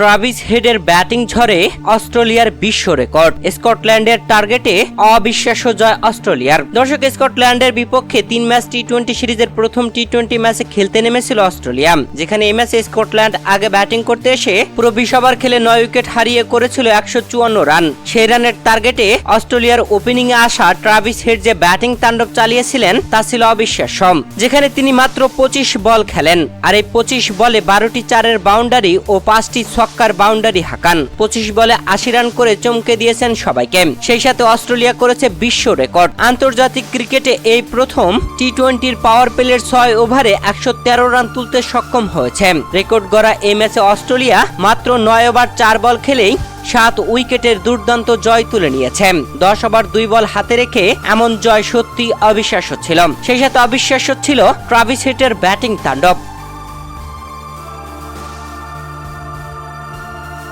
Travis হেডের batting ঝড়ে অস্ট্রেলিয়ার বিশ্ব রেকর্ড। স্কটল্যান্ডের টার্গেটে অবিশ্বাস্য জয় অস্ট্রেলিয়ার। দর্শক, স্কটল্যান্ডের বিপক্ষে তিন ম্যাচ টি টোয়েন্টি সিরিজের প্রথম টি টোয়েন্টি ম্যাচে খেলতে নেমেছিল অস্ট্রেলিয়া। যেখানে এই ম্যাচে স্কটল্যান্ড আগে ব্যাটিং করতে এসে পুরো বিশ ওভার খেলে নয় উইকেট হারিয়ে করেছিল একশো চুয়ান্ন রান। সেই রানের টার্গেটে অস্ট্রেলিয়ার ওপেনিং এ আসা ট্রাভিস হেড যে ব্যাটিং তাণ্ডব চালিয়েছিলেন, তা ছিল অবিশ্বাস্য। যেখানে তিনি মাত্র পঁচিশ বল খেলেন। আর এই পঁচিশ বলে বারোটি চারের বাউন্ডারি ও পাঁচটি ছক্কার বাউন্ডারি হাঁকান। পঁচিশ বলে আশি রান করে চমকে দিয়েছেন সবাইকে। সেই সাথে অস্ট্রেলিয়া করেছে বিশ্ব রেকর্ড। আন্তর্জাতিক ক্রিকেটে এই প্রথম টি টোয়েন্টির পাওয়ার প্লের ছয় ওভারে একশো তেরো রান তুলতে সক্ষম হয়েছে। রেকর্ড গড়া এই ম্যাচে অস্ট্রেলিয়া মাত্র নয় ওভার চার বল খেলেই সাত উইকেটের দুর্দান্ত জয় তুলে নিয়েছে। দশ ওভার দুই বল হাতে রেখে এমন জয় সত্যি অবিশ্বাস্য ছিল। সেই সাথে অবিশ্বাস্য ছিল ট্রাভিস হিটের ব্যাটিং তাণ্ডব।